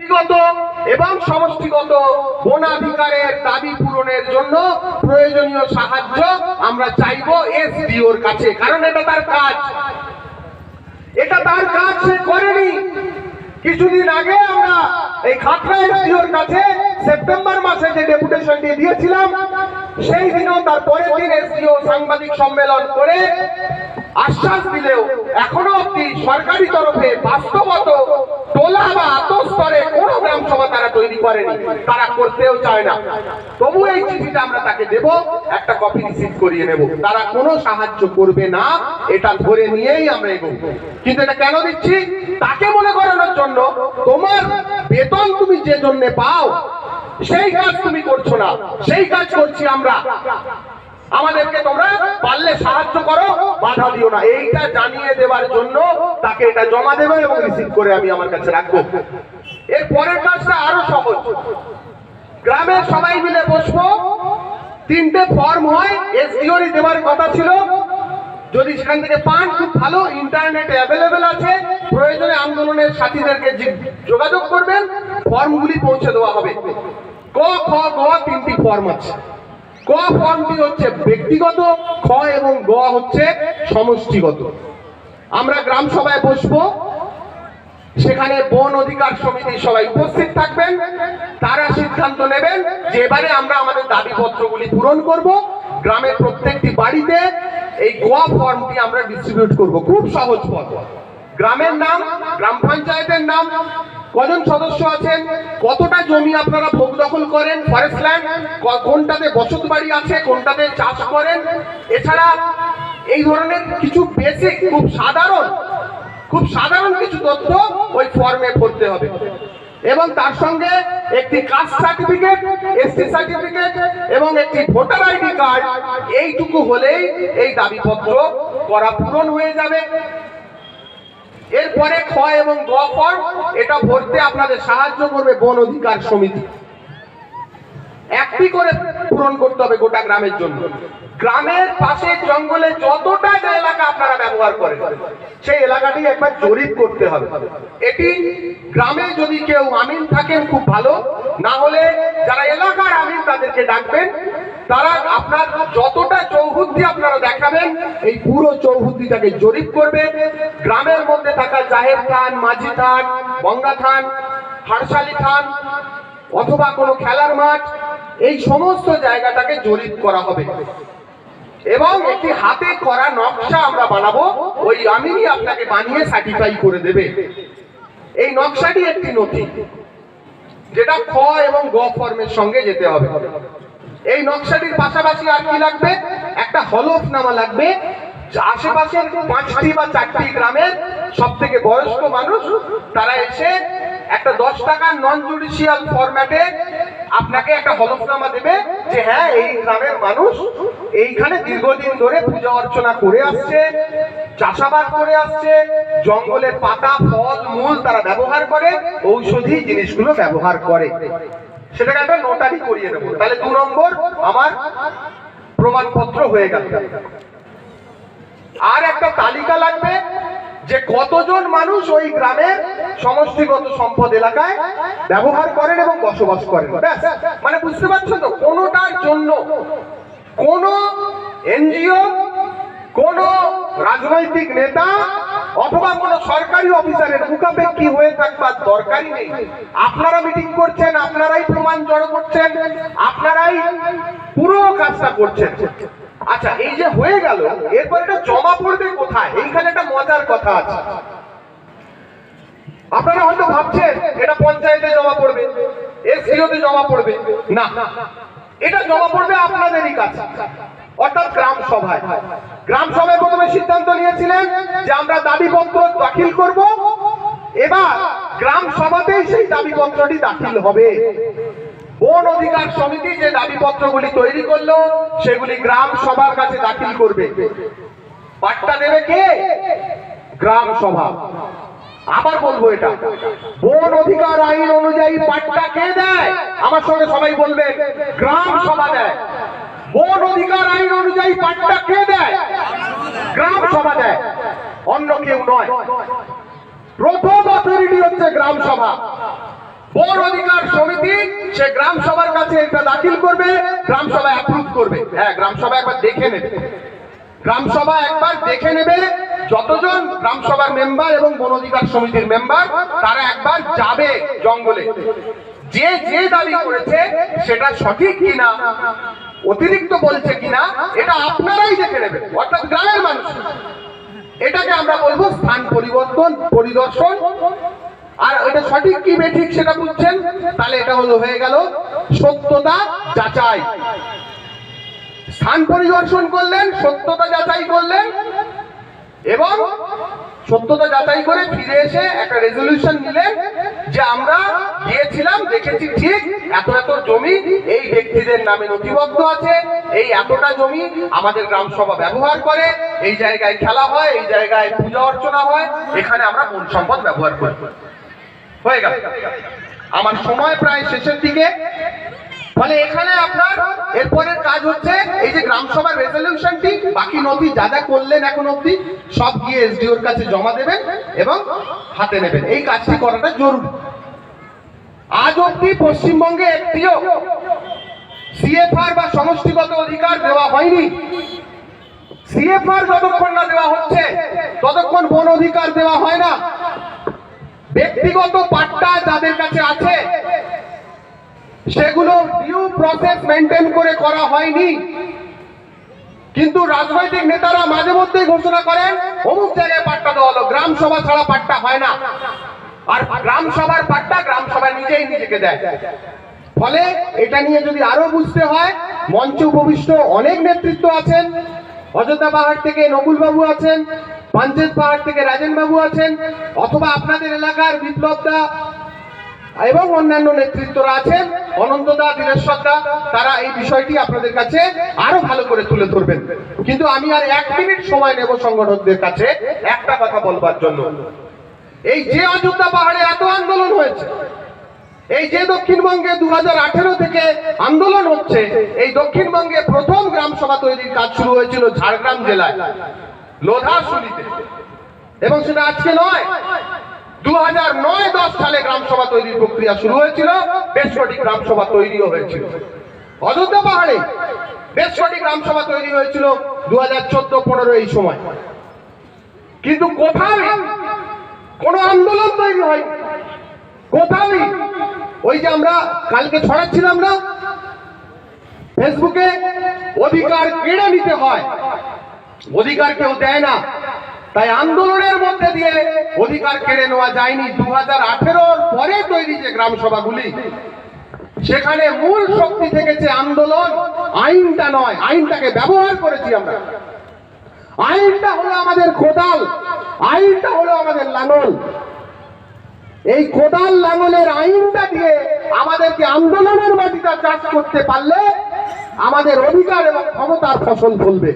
ব্যক্তিগত এবং সমষ্টিগত বনাধিকারের দাবি পূরণের জন্য প্রয়োজনীয় সাহায্য আমরা চাইব এসডিওর কাছে। কারণ এটা তার কাজ। এটা তার কাজ, সে করেনি। কিছুদিন আগে আমরা এই খাতড়া এসডিওর কাছে সেপ্টেম্বর মাসে যে ডেপুটেশনটি দিয়েছিলাম, সেই দিনও তার পরের দিন এসডিও সাংবাদিক সম্মেলন করে আশ্বাস দিলেও এখনও অব্দি সরকারি তরফে বাস্তবত টোলা বা আতস্তরে কোনো গ্রাম সভা তারা তৈরি করেনি। তারা করতেও চায় না। তবু এই চিঠিটা আমরা তাকে দেব, একটা কপি রিসিভ করিয়ে নেব। তারা কোনো সাহায্য করবে না, এটা ধরে নিয়েই আমরা এগোবো। কিন্তু এটা কেন দিচ্ছি? তাকে মনে করানোর জন্য তোমার বেতন তুমি যে জন্য পাও, সেই কাজ তুমি করছ না। সেই কাজ করছি আমরা। আমাদেরকে তোমরা পারলে সাহায্য করো, বাধা দিও না। এইটা জানিয়ে দেওয়ার জন্য তাকে এটা জমা দেবে এবং রিসিভ করে আমি আমার কাছে রাখব। এর পরের কাজটা আরও সহজ। গ্রামের সবাই মিলে বসবো। তিনটে ফর্ম হয় এসডিওরি দেওয়ার কথা ছিল। যদি সেখান থেকে পান, খুব ভালো ইন্টারনেটে অ্যাভেলেবেল আছে। প্রয়োজনে আন্দোলনের সাথীদেরকে যোগাযোগ করবেন। ফর্মগুলি পৌঁছে দেওয়া হবে। ক, খ, গ তিনটি ফর্ম আছে। ক হচ্ছে ব্যক্তিগত, খ এবং গ হচ্ছে সমষ্টিগত। আমরা গ্রাম সভায় বসবো, সেখানে বন অধিকার সমিতির সবাই উপস্থিত থাকবেন, তারা সিদ্ধান্ত নেবেন যে এবারে আমরা আমাদের দাবিপত্রগুলি পূরণ করব। গ্রামের প্রত্যেকটি বাড়িতে এই গোয়া ফর্মটি আমরা ডিস্ট্রিবিউট করব। খুব সহজ পথ। গ্রামের নাম, গ্রাম পঞ্চায়েতের নাম, কজন সদস্য আছেন কতটা জমি আপনারা ভোগ দখল করেন ফরেস্ট ল্যান্ড কোনটাতে বসত বাড়ি আছে, কোনটাতে চাষ করেন? এছাড়া এই ধরনের কিছু বেসিক খুব সাধারণ খুব সাধারণ কিছু তথ্য ওই ফর্মে ভরতে হবে। এবং তার সঙ্গে একটি কাস্ট সার্টিফিকেট এসটি সার্টিফিকেট এবং একটি ভোটার আইডি কার্ড এইটুকু হলেই এই দাবিপত্র করা পূরণ হয়ে যাবে। এরপরে খ এবং গ ফর্ম, এটা ভরতে আপনাদের সাহায্য করবে বন অধিকার সমিতি। একটি করে পূরণ করতে হবে গোটা গ্রামের জন্য। গ্রামের পাশে জঙ্গলে যতটা এলাকা আপনারা ব্যবহার করেন, সেই এলাকাটি একবার জরিপ করতে হবে। এটি গ্রামে যদি কেউ আমিন থাকেন খুব ভালো, না হলে যারা এলাকার আমিন তাদেরকে ডাকবেন। তারা আপনার যতটা চৌহুদ্দি আপনারা দেখাবেন, এই পুরো চৌহুদ্দিটাকে জরিপ করবে। গ্রামের মধ্যে জাহের থান, মাঝি থান, গঙ্গা থান, হারশালি থান, অথবা কোনো খেলার মাঠ, এই সমস্ত জায়গাটাকে জরিপ করা হবে। এবং একটি হাতে করা নকশা আমরা বানাবো, ওই আমিনই আপনাকে বানিয়ে সার্টিফাই করে দেবে। এই নকশাটি একটি নথি, যেটা খ এবং গ ফর্মের সঙ্গে যেতে হবে। এই নকশাটির পাশাপাশি আর কি লাগবে? একটা হলফনামা লাগবে আশেপাশের পাঁচটি বা চারটি গ্রামের সব থেকে বয়স্ক মানুষ, তারা এসে একটা দশ টাকার নন জুডিশিয়াল ফরম্যাটে আপনাকে একটা হলফনামা দেবে যে হ্যাঁ এই গ্রামের মানুষ এইখানে দীর্ঘদিন ধরে পূজা অর্চনা করে আসছে, চাষাবাদ করে আসছে জঙ্গলের পাতা, ফল, মূল তারা ব্যবহার করে, ঔষধি জিনিসগুলো ব্যবহার করে। সেটাকে একটা নোটারি করিয়ে দেবো তাহলে দু নম্বর আমার প্রমাণপত্র হয়ে গেল। আর একটা তালিকা লাগবে যে কতজন মানুষ ওই গ্রামের সমষ্টিগত সম্পদ এলাকায় ব্যবহার করেন এবং বসবাস করেন? মানে বুঝতে পারছ তো? কোনোটার জন্য কোন এনজিও, কোন রাজনৈতিক নেতা অথবা কোন সরকারি অফিসারের মুখাপেক্ষি হয়ে থাকবার দরকারই নেই। আপনারা মিটিং করছেন, আপনারাই প্রমাণ জড়ো করছেন, আপনারাই পুরো কাজটা করছেন। আচ্ছা এই যে হয়ে গেল, এরপর এটা জমা পড়বে কোথায়? এইখানে একটা মজার কথা আছে। আপনারা হয়তো ভাবছেন, এটা পঞ্চায়েতে জমা পড়বে এসডিওতে জমা পড়বে। না, এটা জমা পড়বে আপনাদেরই কাছে, অর্থাৎ গ্রাম সভায়। গ্রাম সভায় প্রথমে সিদ্ধান্ত নিয়েছিলেন যে আমরা দাবিপত্র দাখিল করব, এবার গ্রাম সভাতেই সেই দাবিপত্রটি দাখিল হবে। বন অধিকার সমিতি যে দাবিপত্রগুলি তৈরি করল, সেগুলি গ্রাম সভার কাছে দাখিল করবে। পাট্টা দেবে কে? গ্রাম সভা। আবার বলব এটা, বন অধিকার আইন অনুযায়ী পাট্টা কে দেয়? আমার সঙ্গে সবাই বলবে, গ্রাম সভা দেয়। বন অধিকার আইন অনুযায়ী পাট্টা কে দেয়? গ্রাম সভা দেয়। অন্য কেউ নয়। প্রথম অথরিটি হচ্ছে গ্রাম সভা। বন অধিকার সমিতি, সে গ্রাম সভার কাছে এটা দাখিল করবে, গ্রাম সভা অ্যাপ্রুভ করবে। হ্যাঁ গ্রাম সভা একবার দেখে নেবে। গ্রাম সভা একবার দেখে নেবে যতজন গ্রাম সভার মেম্বার এবং বন অধিকার সমিতির মেম্বার তারা একবার যাবে জঙ্গলে। যে যে দাবি করেছে, সেটা সঠিক কিনা, অতিরিক্ত বলছে কিনা, এটা আপনারাই দেখে নেবেন, অর্থাৎ গ্রামের মানুষ। এটাকে আমরা বলব স্থান পরিবর্তন, পরিদর্শন আর এটা সঠিক কি বেঠিক সেটা বুঝছেন? তাহলে এটা হলো হয়ে গেল সত্যতা যাচাই। স্থান পরিদর্শন করলেন, সত্যতা যাচাই করলেন, এবং সত্যতা যাচাই করে ফিরে এসে একটা রেজলিউশন নিলেন যে আমরা গিয়েছিলাম, দেখেছি ঠিক এত এত জমি, এই ব্যক্তিদের নামে নথিবদ্ধ আছে, এই এতটা জমি আমাদের গ্রাম সভা ব্যবহার করে, এই জায়গায় খেলা হয়, এই জায়গায় পূজা অর্চনা হয়, এখানে আমরা মূল সম্পদ ব্যবহার করি। হয়ে গেল। আমার সময় প্রায় শেষের দিকে। ফলে এখানে আপনার এরপরের কাজ হচ্ছে এই যে গ্রাম সভার রেজলিউশনটি বাকি নথি যা যা করলেন এখন অবধি, সব গিয়ে এসডিওর কাছে জমা দেবেন এবং হাতে নেবেন। এই কাজটি করাটা জরুরি। আজ অবধি পশ্চিমবঙ্গে একটিও সিএফআর বা সমষ্টিগত অধিকার দেওয়া হয়নি। সিএফআর যতক্ষণ না দেওয়া হচ্ছে, ততক্ষণ বন অধিকার দেওয়া হয় না। ব্যক্তিগত পাট্টা যাদের কাছে আছে, সেগুলো ডিউ প্রসেস মেনটেন করে করা হয়নি। কিন্তু রাজনৈতিক নেতারা মাঝে মধ্যেই ঘোষণা করেন, অমুক জায়গায় পাট্টা দেওয়া হলো, গ্রাম সভা ছাড়া পাট্টা হয় না। আর গ্রাম সভার পাট্টা গ্রাম সভা নিজেই নিজেকে দেয়। ফলে এটা নিয়ে যদি আরও বুঝতে হয়, মঞ্চ উপবিষ্ট অনেক নেতৃত্ব আছেন, অযোধ্যা পাহাড় থেকে নকুল বাবু আছেন পাঞ্চেত পাহাড় থেকে রাজেন বাবু আছেন, অথবা আপনাদের এলাকার বিপ্লবদা এবং অন্যান্য নেতৃত্বরা আছেন, অনন্তদা, দীনেশ্বরদা, তারা এই বিষয়টি আপনাদের কাছে আরও ভালো করে তুলে ধরবেন। কিন্তু আমি আর এক মিনিট সময় নেব সংগঠকদের কাছে একটা কথা বলবার জন্য। এই যে অযোধ্যা পাহাড়ে এত আন্দোলন হয়েছে, এই যে দক্ষিণবঙ্গে দু হাজার আঠেরো থেকে আন্দোলন হচ্ছে, এই দক্ষিণবঙ্গে প্রথম গ্রাম সভা তৈরির কাজ শুরু হয়েছিল ঝাড়গ্রাম জেলায়। লোধাশুলিতে। এবং সেটা আজকে নয়। দু হাজার নয় দশ সালে গ্রাম সভা তৈরির প্রক্রিয়া শুরু হয়েছিল। বেশ কটি গ্রাম সভা তৈরিও হয়েছিল। অযোধ্যা পাহাড়ে বেশ কটি গ্রাম সভা তৈরি হয়েছিল দু হাজার চোদ্দ পনেরো এই সময়। কিন্তু কোথাও কোন আন্দোলন তৈরি হয় কোথাও ওই যে আমরা কালকে ছড়াচ্ছিলাম না? ফেসবুকে অধিকার কেড়ে নিতে হয়। অধিকার কেউ দেয় না। তাই আন্দোলনের মধ্যে দিয়ে অধিকার কেড়ে নেওয়া যায়নি দু হাজার পরে তৈরি যে গ্রাম সভাগুলি। সেখানে মূল শক্তি থেকেছে আন্দোলন। আইনটা নয়, আইনটাকে ব্যবহার করেছি আমরা। আইনটা হলো আমাদের কোদাল, আইনটা হলো আমাদের লাঙল। এই কোদাল, লাঙলের আইনটা দিয়ে আমাদেরকে আন্দোলনের মাটিটা চাষ করতে পারলে আমাদের অধিকার এবং ক্ষমতার ফসল ফলবে।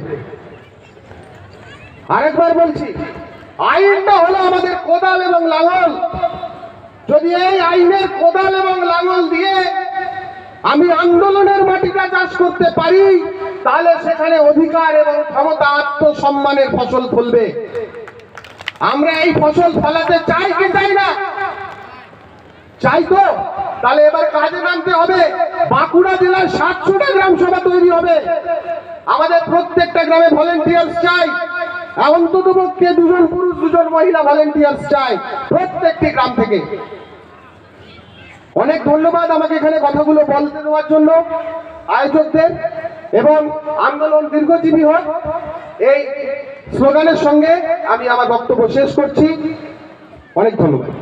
আরেকবার বলছি, আইনটা হলো আমাদের কোদাল এবং লাঙল। যদি এই আইনের কোদাল এবং লাঙল দিয়ে আমি আন্দোলনের মাটিটা চাষ করতে পারি, তাহলে সেখানে অধিকার এবং ক্ষমতা, আত্মসম্মানের ফসল ফলবে। আমরা এই ফসল ফলাতে চাই কি চাই না? চাই তো। তাহলে এবার কাজে নামতে হবে। বাঁকুড়া জেলার সাতশোটা গ্রাম সভা তৈরি হবে। আমাদের প্রত্যেকটা গ্রামে ভলেন্টিয়ার্স চাই। অন্তত পক্ষে দুজন পুরুষ, দুজন মহিলা ভলেন্টিয়ার্স চাই প্রত্যেকটি গ্রাম থেকে। অনেক ধন্যবাদ আমাকে এখানে কথাগুলো বলতে দেওয়ার জন্য আয়োজকদের এবং আন্দোলন দীর্ঘজীবী হোক। এই স্লোগানের সঙ্গে আমি আমার বক্তব্য শেষ করছি। অনেক ধন্যবাদ।